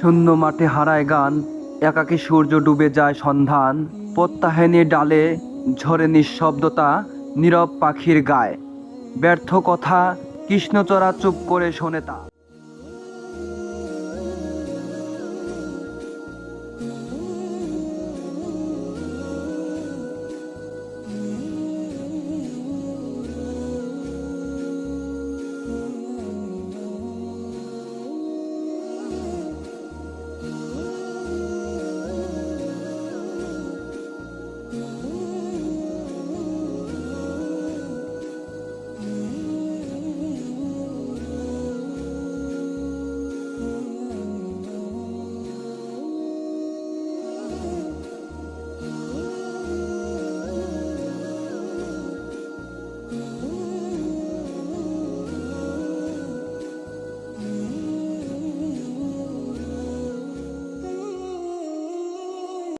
শূন্য মাঠে হারায় গান, একাকী সূর্য ডুবে যায় সন্ধান প্রত্যাহিনী ডালে ঝরে নিঃশব্দতা, নীরব পাখির গায়। ব্যর্থ কথা কৃষ্ণচড়া চুপ করে শোনে তা।